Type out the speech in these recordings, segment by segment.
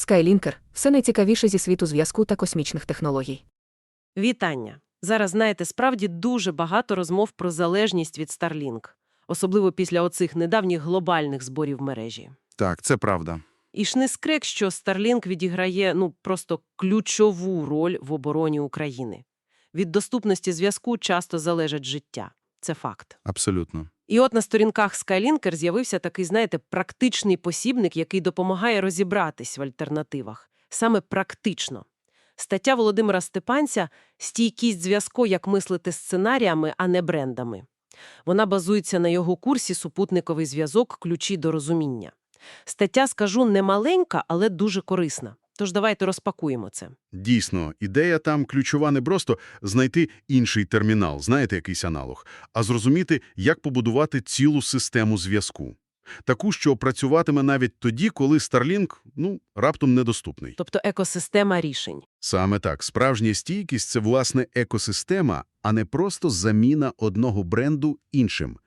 Skylінкер – все найцікавіше зі світу зв'язку та космічних технологій. Вітання! Зараз, знаєте, справді дуже багато розмов про залежність від Starlink, особливо після оцих недавніх глобальних зборів мережі. Так, це правда. І ж не скрек, що Starlink відіграє ну просто ключову роль в обороні України. Від доступності зв'язку часто залежить життя. Це факт. Абсолютно. І от на сторінках Skylінкер з'явився такий, знаєте, практичний посібник, який допомагає розібратись в альтернативах. Саме практично. Стаття Володимира Степанця «Стійкість зв'язку, як мислити сценаріями, а не брендами». Вона базується на його курсі «Супутниковий зв'язок. Ключі до розуміння». Стаття, скажу, не маленька, але дуже корисна. Тож давайте розпакуємо це. Дійсно, ідея там ключова не просто знайти інший термінал, знаєте, якийсь аналог, а зрозуміти, як побудувати цілу систему зв'язку. Таку, що працюватиме навіть тоді, коли Starlink, ну, раптом недоступний. Тобто екосистема рішень. Саме так, справжня стійкість – це, власне, екосистема, а не просто заміна одного бренду іншим.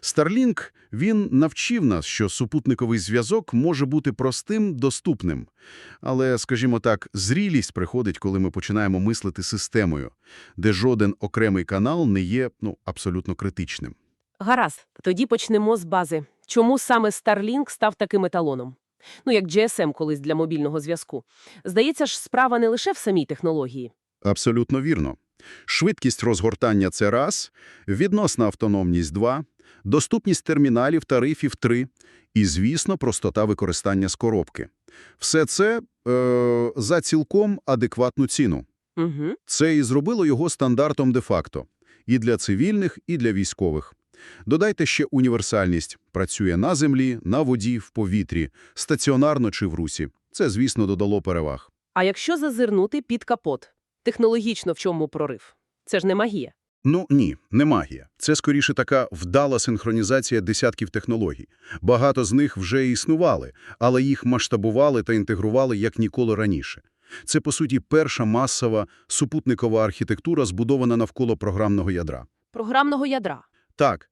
Starlink, він навчив нас, що супутниковий зв'язок може бути простим, доступним. Але, скажімо так, зрілість приходить, коли ми починаємо мислити системою, де жоден окремий канал не є, ну, абсолютно критичним. Гаразд, тоді почнемо з бази. Чому саме Starlink став таким еталоном? Ну, як GSM колись для мобільного зв'язку. Здається ж, справа не лише в самій технології. Абсолютно вірно. Швидкість розгортання – це раз, відносна автономність – два, доступність терміналів, тарифів – три і, звісно, простота використання з коробки. Все це е, за цілком адекватну ціну. Угу. Це і зробило його стандартом де-факто. І для цивільних, і для військових. Додайте ще універсальність. Працює на землі, на воді, в повітрі, стаціонарно чи в русі. Це, звісно, додало переваг. А якщо зазирнути під капот? Технологічно в чому прорив? Це ж не магія. Ну, ні, не магія. Це, скоріше, така вдала синхронізація десятків технологій. Багато з них вже існували, але їх масштабували та інтегрували як ніколи раніше. Це, по суті, перша масова супутникова архітектура, збудована навколо програмного ядра. Програмного ядра. Так.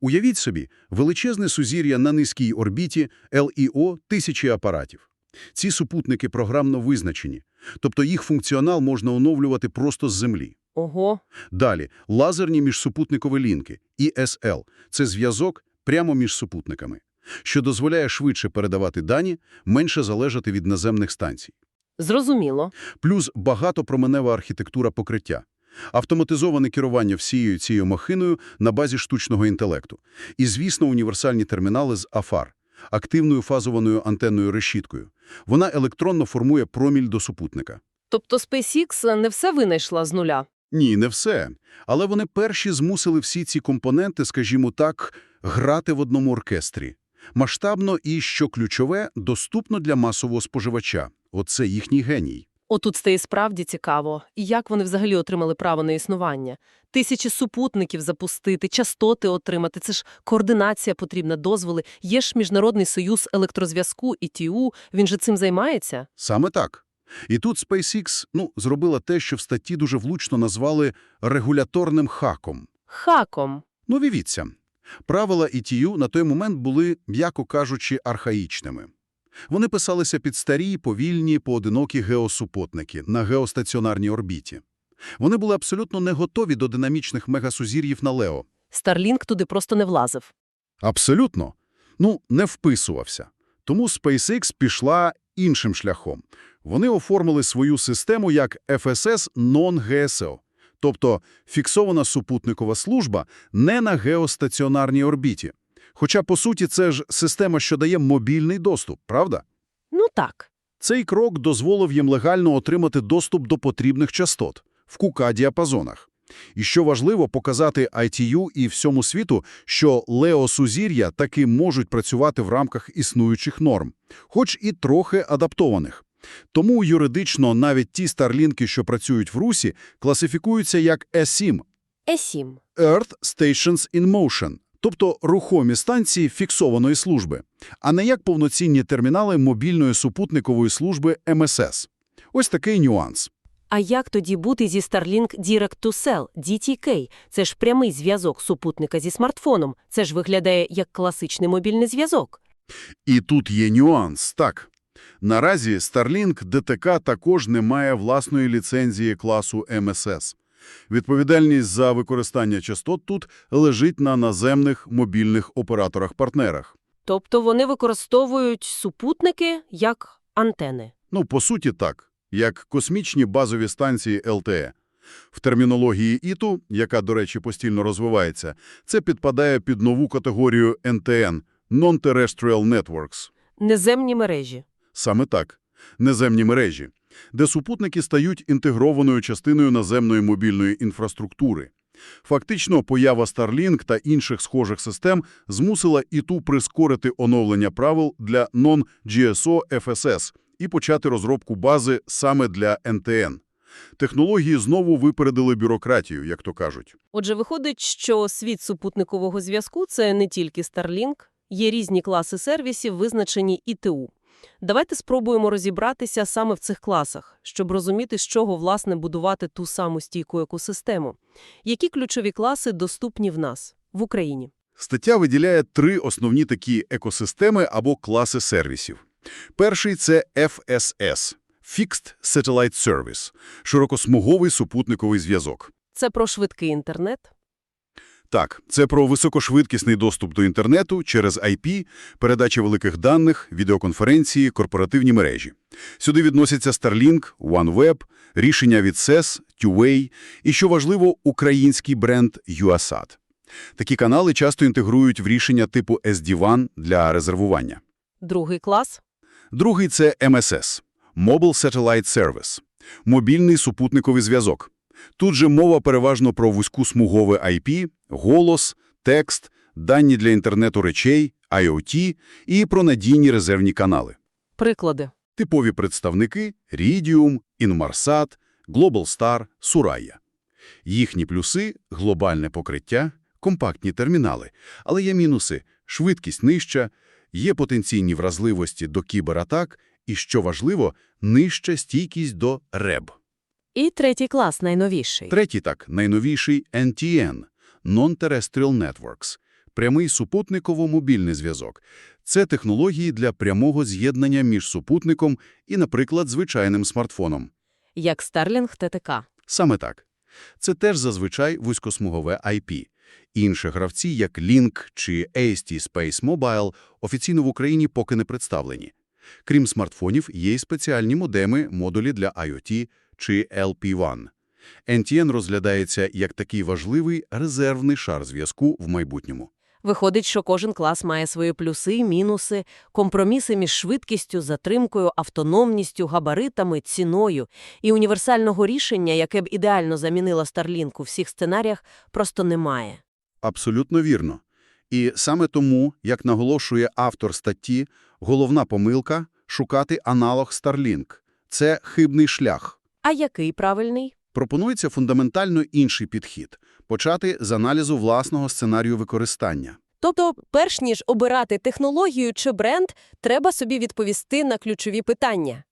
Уявіть собі, величезне сузір'я на низькій орбіті ЛІО тисячі апаратів. Ці супутники програмно визначені, тобто їх функціонал можна оновлювати просто з Землі. Ого. Далі – лазерні міжсупутникові лінки, ESL – це зв'язок прямо між супутниками, що дозволяє швидше передавати дані, менше залежати від наземних станцій. Зрозуміло. Плюс багатопроменева архітектура покриття. Автоматизоване керування всією цією махиною на базі штучного інтелекту. І, звісно, універсальні термінали з АФАР – активною фазованою антенною решіткою. Вона електронно формує проміль до супутника. Тобто SpaceX не все винайшла з нуля. Ні, не все. Але вони перші змусили всі ці компоненти, скажімо так, грати в одному оркестрі. Масштабно і, що ключове, доступно для масового споживача. Оце їхній геній. Отут стає справді цікаво. І як вони взагалі отримали право на існування? Тисячі супутників запустити, частоти отримати. Це ж координація потрібна, дозволи. Є ж Міжнародний союз електрозв'язку, ІТУ. Він же цим займається? Саме так. І тут SpaceX ну, зробила те, що в статті дуже влучно назвали регуляторним хаком. Хаком. Ну, вівіться. Правила ETU на той момент були, м'яко кажучи, архаїчними. Вони писалися під старі, повільні, поодинокі геосупутники на геостаціонарній орбіті. Вони були абсолютно не готові до динамічних мегасузір'їв на Лео. Starlink туди просто не влазив. Абсолютно. Ну, не вписувався. Тому SpaceX пішла іншим шляхом. Вони оформили свою систему як FSS Non-GSO, тобто фіксована супутникова служба не на геостаціонарній орбіті. Хоча, по суті, це ж система, що дає мобільний доступ, правда? Ну так. Цей крок дозволив їм легально отримати доступ до потрібних частот в КУКА-діапазонах. І що важливо, показати ITU і всьому світу, що леосузір'я таки можуть працювати в рамках існуючих норм, хоч і трохи адаптованих. Тому юридично навіть ті старлінки, що працюють в Русі, класифікуються як E7 Е7. – Earth Stations in Motion, тобто рухомі станції фіксованої служби, а не як повноцінні термінали мобільної супутникової служби МСС. Ось такий нюанс. А як тоді бути зі Starlink Direct to Cell, DTK? Це ж прямий зв'язок супутника зі смартфоном. Це ж виглядає як класичний мобільний зв'язок. І тут є нюанс, так. Наразі Starlink ДТК також не має власної ліцензії класу МСС. Відповідальність за використання частот тут лежить на наземних мобільних операторах-партнерах. Тобто вони використовують супутники як антени. Ну, по суті, так, як космічні базові станції ЛТЕ. В термінології ІТУ, яка, до речі, постійно розвивається, це підпадає під нову категорію NTN – Non-Terrestrial Networks. Неземні мережі. Саме так. Неземні мережі, де супутники стають інтегрованою частиною наземної мобільної інфраструктури. Фактично, поява Starlink та інших схожих систем змусила ІТУ прискорити оновлення правил для Non-GSO FSS і почати розробку бази саме для НТН. Технології знову випередили бюрократію, як то кажуть. Отже, виходить, що світ супутникового зв'язку – це не тільки Starlink, є різні класи сервісів, визначені ІТУ. Давайте спробуємо розібратися саме в цих класах, щоб розуміти, з чого, власне, будувати ту саму стійку екосистему. Які ключові класи доступні в нас, в Україні? Стаття виділяє три основні такі екосистеми або класи сервісів. Перший – це FSS – Fixed Satellite Service – широкосмуговий супутниковий зв'язок. Це про швидкий інтернет, Так, це про високошвидкісний доступ до інтернету через IP, передача великих даних, відеоконференції, корпоративні мережі. Сюди відносяться Starlink, OneWeb, рішення від SES, Two-Way і, що важливо, український бренд UASat. Такі канали часто інтегрують в рішення типу SD-WAN для резервування. другий клас Другий – це MSS – Mobile Satellite Service – мобільний супутниковий зв'язок. Тут же мова переважно про вузькосмугове IP, голос, текст, дані для інтернету речей, IoT і про надійні резервні канали. – приклади. Типові представники – Iridium, Inmarsat, Globalstar, Suraya. Їхні плюси – глобальне покриття, компактні термінали. Але є мінуси – швидкість нижча, є потенційні вразливості до кібератак і, що важливо, нижча стійкість до РЕБ. І третій клас, найновіший. Третій так, найновіший NTN – Non-Terrestrial Networks – прямий супутниково-мобільний зв'язок. Це технології для прямого з'єднання між супутником і, наприклад, звичайним смартфоном. Як Starlink ТТК. Саме так. Це теж зазвичай вузькосмугове IP. Інші гравці, як Link чи AST Space Mobile, офіційно в Україні поки не представлені. Крім смартфонів, є й спеціальні модеми, модулі для IoT чи LP1. NTN розглядається як такий важливий резервний шар зв'язку в майбутньому. Виходить, що кожен клас має свої плюси, мінуси, компроміси між швидкістю, затримкою, автономністю, габаритами, ціною. І універсального рішення, яке б ідеально замінило Starlink у всіх сценаріях, просто немає. Абсолютно вірно. І саме тому, як наголошує автор статті, головна помилка – шукати аналог Starlink. Це хибний шлях. А який правильний? Пропонується фундаментально інший підхід – почати з аналізу власного сценарію використання. Тобто, перш ніж обирати технологію чи бренд, треба собі відповісти на ключові питання.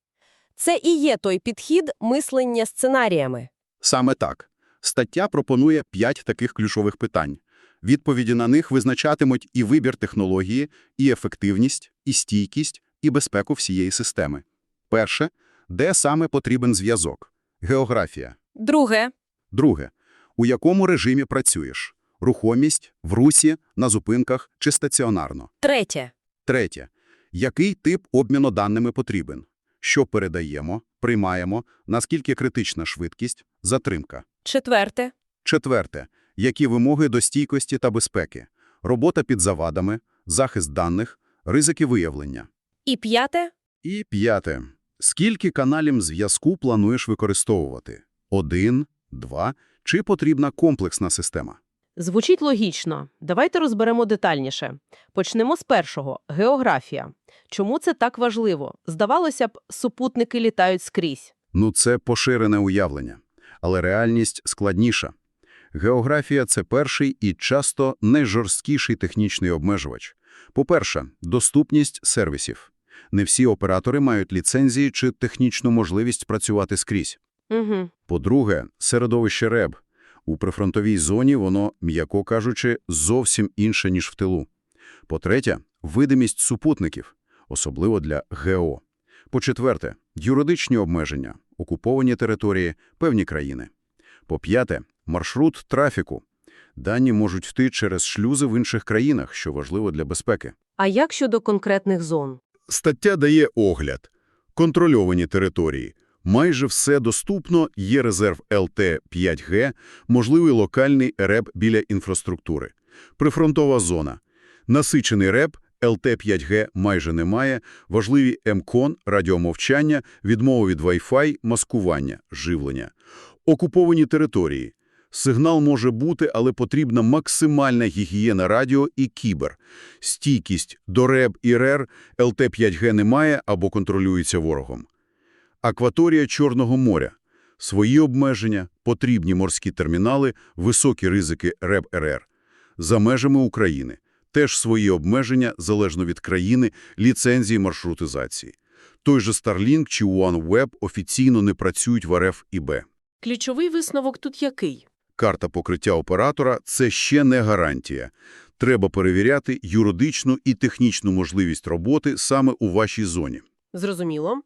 Це і є той підхід мислення сценаріями. Саме так. Стаття пропонує п'ять таких ключових питань. Відповіді на них визначатимуть і вибір технології, і ефективність, і стійкість, і безпеку всієї системи. Перше – де саме потрібен зв'язок? Географія. Друге, Друге – у якому режимі працюєш? Рухомість, в русі, на зупинках чи стаціонарно? третє, Третє. Який тип обміну даними потрібен? Що передаємо, приймаємо, наскільки критична швидкість, затримка? четверте, Четверте. Які вимоги до стійкості та безпеки? Робота під завадами, захист даних, ризики виявлення. і п'яте. І п'яте. Скільки каналів зв'язку плануєш використовувати? Один, два, чи потрібна комплексна система? Звучить логічно. Давайте розберемо детальніше. Почнемо з першого – географія. Чому це так важливо? Здавалося б, супутники літають скрізь. Ну, це поширене уявлення. Але реальність складніша. Географія – це перший і часто найжорсткіший технічний обмежувач. По-перше, доступність сервісів. Не всі оператори мають ліцензії чи технічну можливість працювати скрізь. Угу. По-друге, середовище РЕБ. У прифронтовій зоні воно, м'яко кажучи, зовсім інше, ніж в тилу. По-третє, видимість супутників, особливо для ГЕО. По-четверте, юридичні обмеження, окуповані території, певні країни. По-п'яте, маршрут трафіку. Дані можуть йти через шлюзи в інших країнах, що важливо для безпеки. А як щодо конкретних зон? Стаття дає огляд. Контрольовані території. Майже все доступно, є резерв ЛТ-5Г, можливий локальний РЕП біля інфраструктури. Прифронтова зона. Насичений РЕП, ЛТ-5Г майже немає, важливі МКОН, радіомовчання, відмова від Wi-Fi, маскування, живлення. Окуповані території. Сигнал може бути, але потрібна максимальна гігієна радіо і кібер. Стійкість до РЕБ і РЕР ЛТ-5Г немає або контролюється ворогом. Акваторія Чорного моря. Свої обмеження, потрібні морські термінали, високі ризики РЕБ-РР. За межами України. Теж свої обмеження, залежно від країни, ліцензії маршрутизації. Той же Starlink чи OneWeb офіційно не працюють в РФ і Б. Ключовий висновок тут який? Карта покриття оператора – це ще не гарантія. Треба перевіряти юридичну і технічну можливість роботи саме у вашій зоні. Зрозуміло.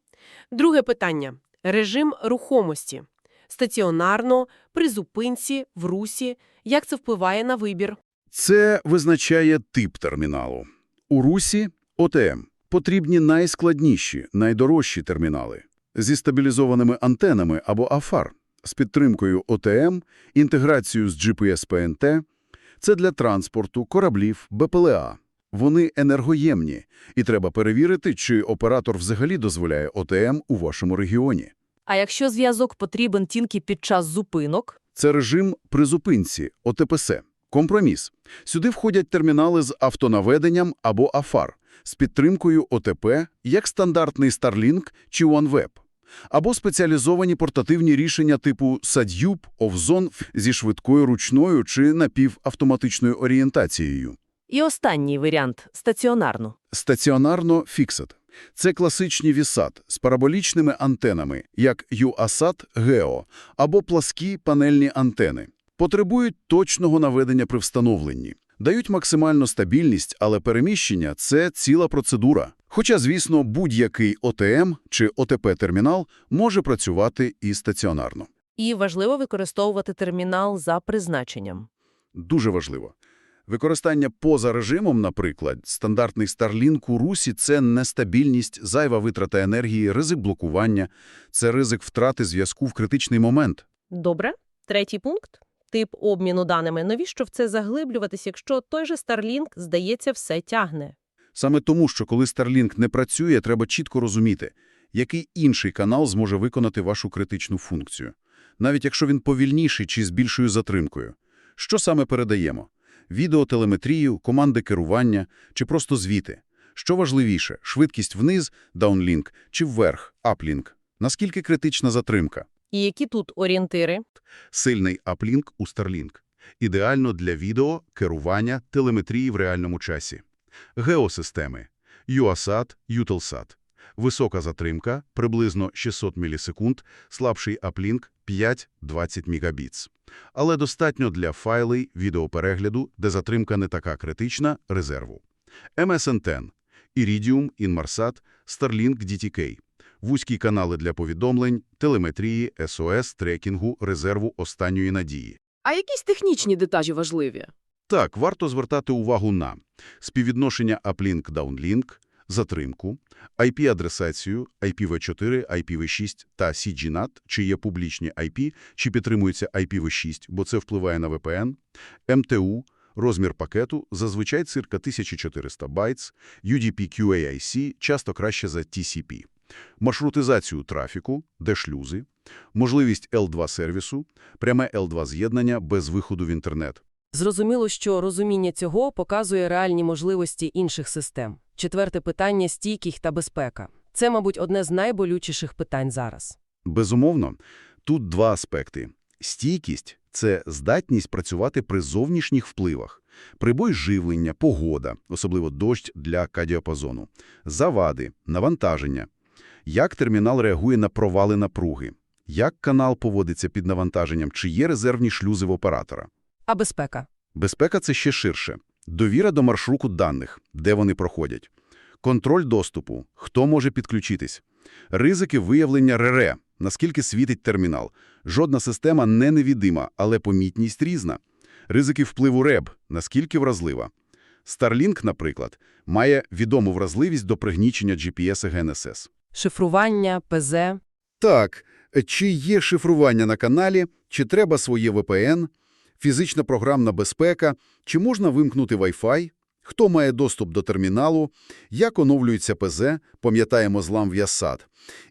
Друге питання. Режим рухомості. Стаціонарно, при зупинці, в русі. Як це впливає на вибір? Це визначає тип терміналу. У Русі – ОТМ. Потрібні найскладніші, найдорожчі термінали. Зі стабілізованими антенами або АФАР, з підтримкою ОТМ, інтеграцією з GPS-ПНТ. Це для транспорту, кораблів, БПЛА. Вони енергоємні, і треба перевірити, чи оператор взагалі дозволяє ОТМ у вашому регіоні. А якщо зв'язок потрібен тільки під час зупинок? Це режим при зупинці, ОТПС. Компроміс. Сюди входять термінали з автонаведенням або АФАР, з підтримкою ОТП, як стандартний Starlink чи OneWeb. Або спеціалізовані портативні рішення типу SADUP, OVZON зі швидкою ручною чи напівавтоматичною орієнтацією. І останній варіант – стаціонарно. Стаціонарно фіксет. Це класичні VSAT з параболічними антенами, як UASAT Geo, або пласкі панельні антени. Потребують точного наведення при встановленні. Дають максимальну стабільність, але переміщення – це ціла процедура. Хоча, звісно, будь-який ОТМ чи ОТП-термінал може працювати і стаціонарно. І важливо використовувати термінал за призначенням. Дуже важливо. Використання поза режимом, наприклад, стандартний Starlink у Русі – це нестабільність, зайва витрата енергії, ризик блокування, це ризик втрати зв'язку в критичний момент. Добре. Третій пункт – тип обміну даними. Навіщо в це заглиблюватись, якщо той же Starlink, здається, все тягне? Саме тому, що коли Starlink не працює, треба чітко розуміти, який інший канал зможе виконати вашу критичну функцію. Навіть якщо він повільніший чи з більшою затримкою. Що саме передаємо? Відеотелеметрію, команди керування чи просто звіти? Що важливіше – швидкість вниз, даунлінк, чи вверх, аплінк? Наскільки критична затримка? І які тут орієнтири? Сильний аплінк у Starlink. Ідеально для відео, керування, телеметрії в реальному часі. Геосистеми. UASAT, Eutelsat. Висока затримка, приблизно 600 мілісекунд, слабший аплінк 5-20 мегабітс. Але достатньо для файлей, відеоперегляду, де затримка не така критична, резерву. MSN-10, Iridium, Inmarsat, Starlink DTK. Вузькі канали для повідомлень, телеметрії, СОС, трекінгу, резерву останньої надії. А якісь технічні деталі важливі? Так, варто звертати увагу на співвідношення uplink-downlink, затримку, IP-адресацію, IPv4, IPv6 та CGNAT, чи є публічні IP, чи підтримується IPv6, бо це впливає на VPN, МТУ, розмір пакету, зазвичай circa 1400 байтс, UDP-QAIC часто краще за TCP, маршрутизацію трафіку, де шлюзи, можливість L2-сервісу, пряме L2-з'єднання без виходу в інтернет. Зрозуміло, що розуміння цього показує реальні можливості інших систем. Четверте питання – стійкість та безпека. Це, мабуть, одне з найболючіших питань зараз. Безумовно, тут два аспекти. Стійкість – це здатність працювати при зовнішніх впливах. Прибой живлення, погода, особливо дощ для кадіапазону, завади, навантаження. Як термінал реагує на провали напруги? Як канал поводиться під навантаженням? Чи є резервні шлюзи в оператора? А безпека? Безпека – це ще ширше. Довіра до маршруту даних, де вони проходять. Контроль доступу, хто може підключитись. Ризики виявлення РР, наскільки світить термінал. Жодна система не невідима, але помітність різна. Ризики впливу РЕБ, наскільки вразлива. Starlink, наприклад, має відому вразливість до пригнічення GPS і GNSS. Шифрування, ПЗ. Так, чи є шифрування на каналі, чи треба своє VPN, фізична програмна безпека, чи можна вимкнути Wi-Fi, хто має доступ до терміналу, як оновлюється ПЗ, пам'ятаємо злам В'ясад.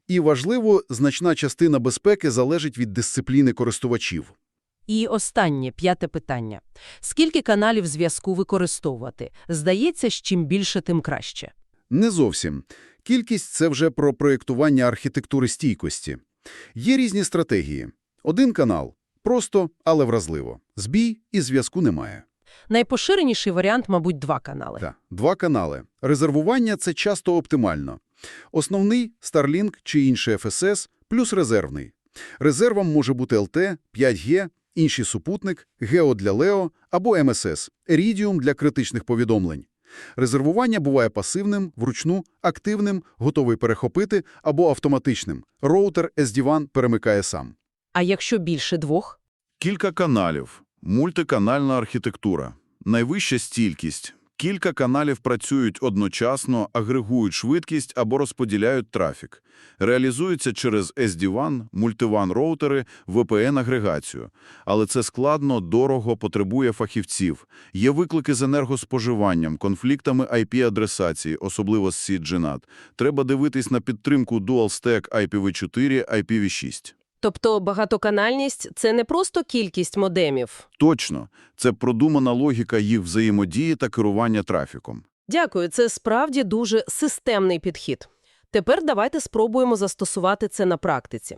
І важливо, значна частина безпеки залежить від дисципліни користувачів. І останнє, п'яте питання. Скільки каналів зв'язку використовувати? Здається, чим більше, тим краще. Не зовсім. Кількість – це вже про проєктування архітектури стійкості. Є різні стратегії. Один канал – просто, але вразливо. Збій і зв'язку немає. Найпоширеніший варіант, мабуть, два канали. Так, два канали. Резервування – це часто оптимально. Основний – Starlink чи інший FSS, плюс резервний. Резервом може бути LT, 5G, інший супутник, Гео для Лео або МСС, Iridium для критичних повідомлень. Резервування буває пасивним, вручну, активним, готовий перехопити або автоматичним. Роутер SD-WAN перемикає сам. А якщо більше двох? Кілька каналів, мультиканальна архітектура, найвища стількість. Кілька каналів працюють одночасно, агрегують швидкість або розподіляють трафік. Реалізується через SD-WAN, мультиван-роутери, VPN-агрегацію. Але це складно, дорого, потребує фахівців. Є виклики з енергоспоживанням, конфліктами IP-адресації, особливо з CGNAT. Треба дивитись на підтримку Dual-Stack IPv4, IPv6. Тобто багатоканальність – це не просто кількість модемів. Точно. Це продумана логіка їх взаємодії та керування трафіком. Дякую, це справді дуже системний підхід. Тепер давайте спробуємо застосувати це на практиці.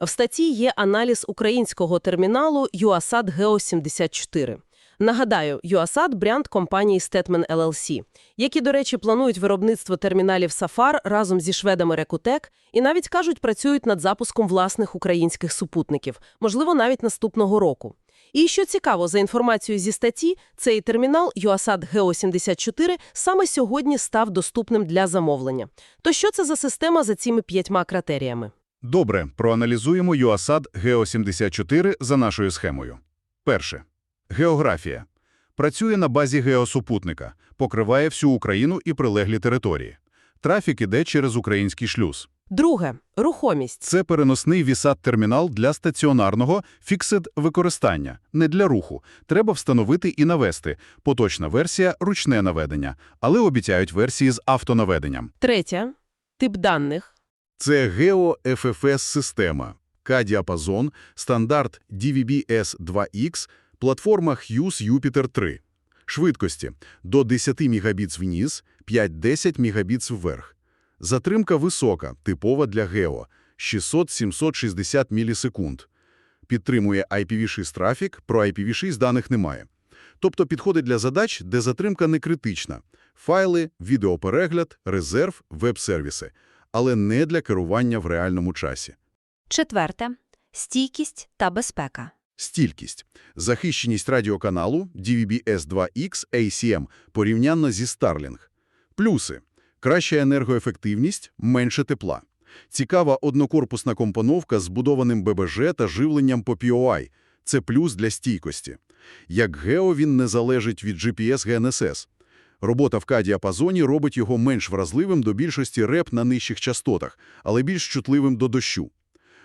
В статті є аналіз українського терміналу UASAT Geo74. Нагадаю, UASAT – бренд компанії Stetman LLC, які, до речі, планують виробництво терміналів Safar разом зі шведами Recutech і навіть, кажуть, працюють над запуском власних українських супутників, можливо, навіть наступного року. І що цікаво, за інформацією зі статті, цей термінал UASAT Geo74 саме сьогодні став доступним для замовлення. То що це за система за цими п'ятьма критеріями? Добре, проаналізуємо UASAT Geo74 за нашою схемою. Перше. Географія. Працює на базі геосупутника, покриває всю Україну і прилеглі території. Трафік іде через український шлюз. Друге – рухомість. Це переносний VSAT-термінал для стаціонарного фіксед використання, не для руху. Треба встановити і навести. Поточна версія – ручне наведення, але обіцяють версії з автонаведенням. Третє – тип даних. Це Geo-FFS-система, К-діапазон, стандарт DVB-S2X, платформа Hughes Jupiter 3. Швидкості – до 10 Мбіт вниз, 5-10 Мбіт вверх. Затримка висока, типова для Гео – 600-760 мілісекунд. Підтримує IPv6 трафік, про IPv6 даних немає. Тобто підходить для задач, де затримка не критична. Файли, відеоперегляд, резерв, веб-сервіси. Але не для керування в реальному часі. Четверте – стійкість та безпека. Стількість. Захищеність радіоканалу DVB-S2X ACM порівнянно зі Starlink. Плюси. Краща енергоефективність, менше тепла. Цікава однокорпусна компоновка з збудованим ББЖ та живленням по POI. Це плюс для стійкості. Як гео він не залежить від GPS-GNSS. Робота в К-діапазоні робить його менш вразливим до більшості реп на нижчих частотах, але більш чутливим до дощу.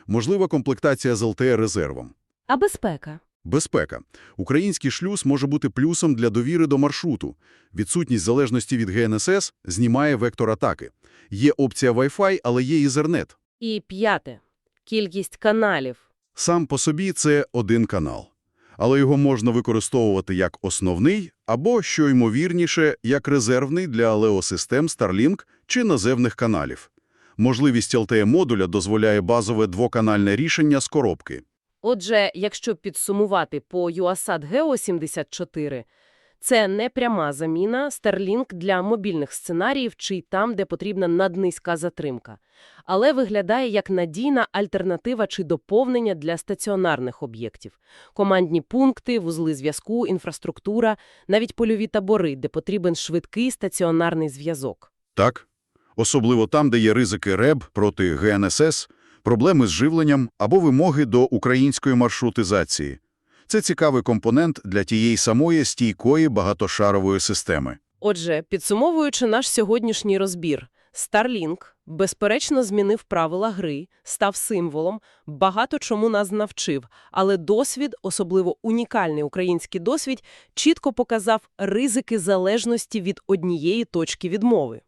Можлива комплектація з LTE-резервом. А безпека? Безпека. Український шлюз може бути плюсом для довіри до маршруту. Відсутність залежності від ГНСС знімає вектор атаки. Є опція Wi-Fi, але є Ethernet. І п'яте – кількість каналів. Сам по собі це один канал. Але його можна використовувати як основний або, що ймовірніше, як резервний для леосистем Starlink чи наземних каналів. Можливість LTE-модуля дозволяє базове двоканальне рішення з коробки. Отже, якщо підсумувати по UASAT Geo74, це не пряма заміна Starlink для мобільних сценаріїв чи там, де потрібна наднизька затримка, але виглядає як надійна альтернатива чи доповнення для стаціонарних об'єктів. Командні пункти, вузли зв'язку, інфраструктура, навіть польові табори, де потрібен швидкий стаціонарний зв'язок. Так? особливо там, де є ризики РЕБ проти ГНСС, проблеми з живленням або вимоги до української маршрутизації. Це цікавий компонент для тієї самої стійкої багатошарової системи. Отже, підсумовуючи наш сьогоднішній розбір, Starlink безперечно змінив правила гри, став символом, багато чому нас навчив, але досвід, особливо унікальний український досвід, чітко показав ризики залежності від однієї точки відмови.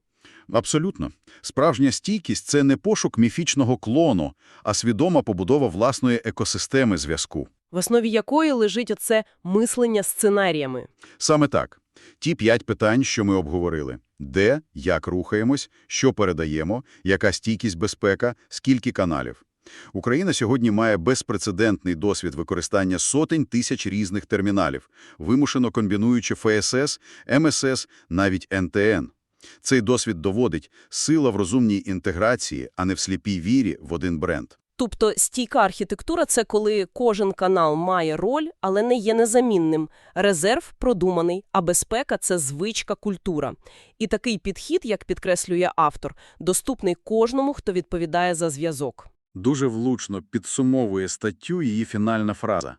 Абсолютно. Справжня стійкість – це не пошук міфічного клону, а свідома побудова власної екосистеми зв'язку. в основі якої лежить оце мислення сценаріями. Саме так. Ті п'ять питань, що ми обговорили. Де, як рухаємось, що передаємо, яка стійкість безпека, скільки каналів. Україна сьогодні має безпрецедентний досвід використання сотень тисяч різних терміналів, вимушено комбінуючи ФСС, МСС, навіть НТН. Цей досвід доводить сила в розумній інтеграції, а не в сліпій вірі в один бренд. Тобто стійка архітектура – це коли кожен канал має роль, але не є незамінним. Резерв продуманий, а безпека – це звичка, культура. І такий підхід, як підкреслює автор, доступний кожному, хто відповідає за зв'язок. Дуже влучно підсумовує статтю її фінальна фраза.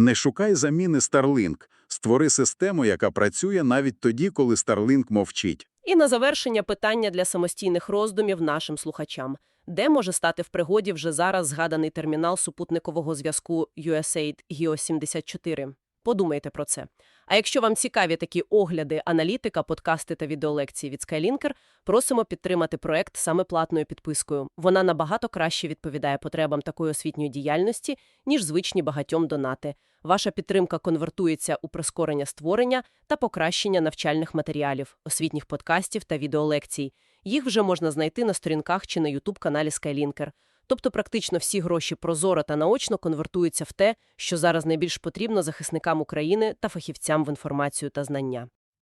«Не шукай заміни Starlink. Створи систему, яка працює навіть тоді, коли Starlink мовчить». І на завершення питання для самостійних роздумів нашим слухачам. Де може стати в пригоді вже зараз згаданий термінал супутникового зв'язку USAID GEO-74? Подумайте про це. А якщо вам цікаві такі огляди, аналітика, подкасти та відеолекції від Skylinker, просимо підтримати проект саме платною підпискою. Вона набагато краще відповідає потребам такої освітньої діяльності, ніж звичні багатьом донати. Ваша підтримка конвертується у прискорення створення та покращення навчальних матеріалів, освітніх подкастів та відеолекцій. Їх вже можна знайти на сторінках чи на YouTube-каналі Skylinker. Тобто практично всі гроші прозоро та наочно конвертуються в те, що зараз найбільш потрібно захисникам України та фахівцям в інформацію та знання.